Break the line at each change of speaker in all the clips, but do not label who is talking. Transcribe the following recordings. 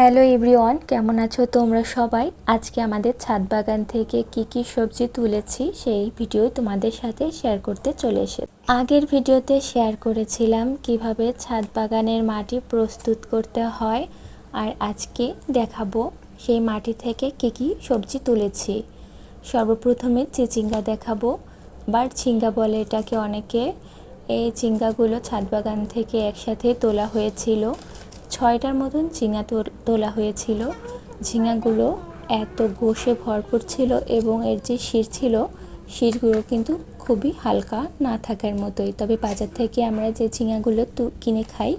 Hello everyone, কেমন আছো তোমরা সবাই? আজকে আমাদের ছাদ বাগান থেকে কি কি সবজি তুলেছি সেই ভিডিও তোমাদের সাথে শেয়ার করতে চলে এসে আগের ভিডিওতে শেয়ার করেছিলাম কীভাবে ছাদ বাগানের মাটি প্রস্তুত করতে হয় আর আজকে দেখাবো সেই মাটি থেকে কি কি সবজি তুলেছি। সর্বপ্রথমে চিচিঙ্গা দেখাবো। বাট ঝিঙ্গা বলে এটাকে অনেকে, এই ঝিঙ্গাগুলো ছাদ বাগান থেকে একসাথে তোলা হয়েছিল। ছয়টার মতন ঝিঙা তোলা হয়েছিল। ঝিঙাগুলো এত গোষে ভরপুর ছিল এবং এর যে শির ছিল, শিরগুলো কিন্তু খুবই হালকা না থাকার মতোই। তবে বাজার থেকে আমরা যে ঝিঙাগুলো কিনে খাই,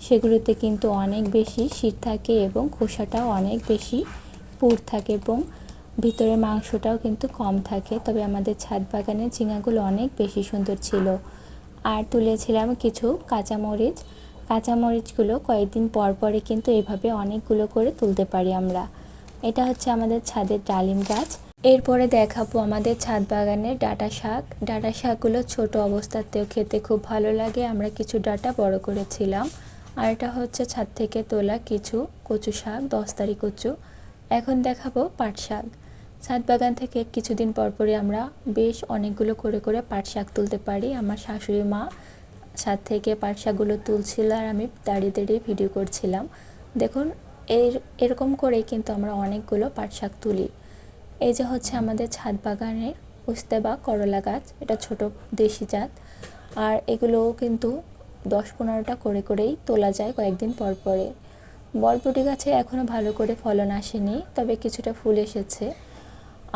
সেগুলোতে কিন্তু অনেক বেশি শির থাকে এবং খোসাটাও অনেক বেশি পুর থাকে এবং ভিতরে মাংসটাও কিন্তু কম থাকে। তবে আমাদের ছাদ বাগানের ঝিঙাগুলো অনেক বেশি সুন্দর ছিল। আর তুলেছিলাম কিছু কাঁচামরিচ। কাঁচামরিচগুলো কয়েকদিন পর পরে কিন্তু এভাবে অনেকগুলো করে তুলতে পারি আমরা। এটা হচ্ছে আমাদের ছাদের ডালিম গাছ। এরপরে দেখাবো আমাদের ছাদ বাগানের ডাটা শাক। ডাটা শাকগুলো ছোট অবস্থাতেও খেতে খুব ভালো লাগে। আমরা কিছু ডাটা বড় করেছিলাম। আর এটা হচ্ছে ছাদ থেকে তোলা কিছু কচু শাক, দশতারি কচু। এখন দেখাবো পাট শাক। ছাদ বাগান থেকে কিছুদিন পরপরই আমরা বেশ অনেকগুলো করে করে পাট শাক তুলতে পারি। আমার শাশুড়ি মা ছাদ থেকে পাট শাকগুলো তুলছিল আর আমি দাঁড়িয়ে দাঁড়িয়ে ভিডিও করছিলাম। দেখুন, এর, এরকম করেই কিন্তু আমরা অনেকগুলো পাট শাক তুলি। এই যে হচ্ছে আমাদের ছাদ বাগানের উস্তে বা করলা গাছ, এটা ছোট দেশি জাত। আর এগুলোও কিন্তু দশ পনেরোটা করে করেই তোলা যায় কয়েকদিন পর পরে। বরবটি গাছে এখনও ভালো করে ফলন আসেনি, তবে কিছুটা ফুল এসেছে।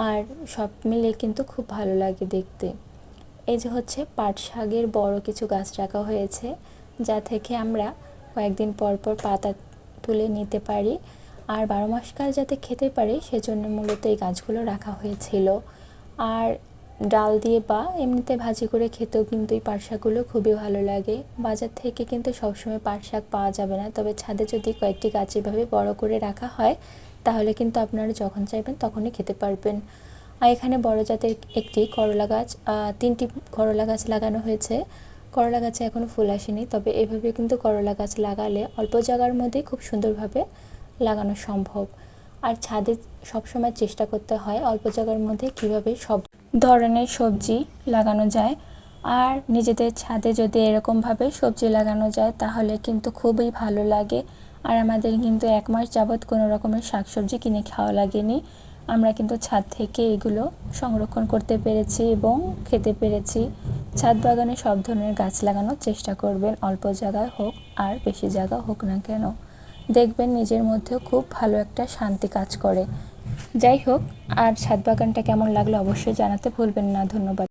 আর সব মিলে কিন্তু খুব ভালো লাগে দেখতে। এই যে হচ্ছে পাট শাকের বড় কিছু গাছ রাখা হয়েছে, যা থেকে আমরা কয়েকদিন পর পর পাতা তুলে নিতে পারি। আর বারো মাসকাল যাতে খেতে পারি, সেজন্য মূলত এই গাছগুলো রাখা হয়েছিল। আর ডাল দিয়ে বা এমনিতে ভাজি করে খেতেও কিন্তু এই পাট শাকগুলো খুবই ভালো লাগে। বাজার থেকে কিন্তু সবসময় পাট শাক পাওয়া যাবে না। তবে ছাদে যদি কয়েকটি গাছ এভাবে বড় করে রাখা হয়, তাহলে কিন্তু আপনারা যখন চাইবেন তখনই খেতে পারবেন। আর এখানে বড় জাতের একটি করলা গাছ তিনটি করলা গাছ লাগানো হয়েছে। করলা গাছে এখনও ফুল আসেনি, তবে এভাবে কিন্তু করলা গাছ লাগালে অল্প জায়গার মধ্যেই খুব সুন্দরভাবে লাগানো সম্ভব। আর ছাদে সবসময় চেষ্টা করতে হয় অল্প জায়গার মধ্যে কীভাবে সব ধরনের সবজি লাগানো যায়। আর নিজেদের ছাদে যদি এরকমভাবে সবজি লাগানো যায়, তাহলে কিন্তু খুবই ভালো লাগে। আর আমাদের কিন্তু এক মাস যাবৎ কোনো রকমের শাকসবজি কিনে খাওয়া লাগেনি। আমরা কিন্তু ছাদ থেকে এগুলো সংরক্ষণ করতে পেরেছি এবং খেতে পেরেছি। ছাদ বাগানে সব ধরনের গাছ লাগানোর চেষ্টা করবেন, অল্প জায়গায় হোক আর বেশি জায়গা হোক না কেন। দেখবেন নিজের মধ্যেও খুব ভালো একটা শান্তি কাজ করে। যাই হোক, আর ছাদ বাগানটা কেমন লাগল অবশ্যই জানাতে ভুলবেন না। ধন্যবাদ।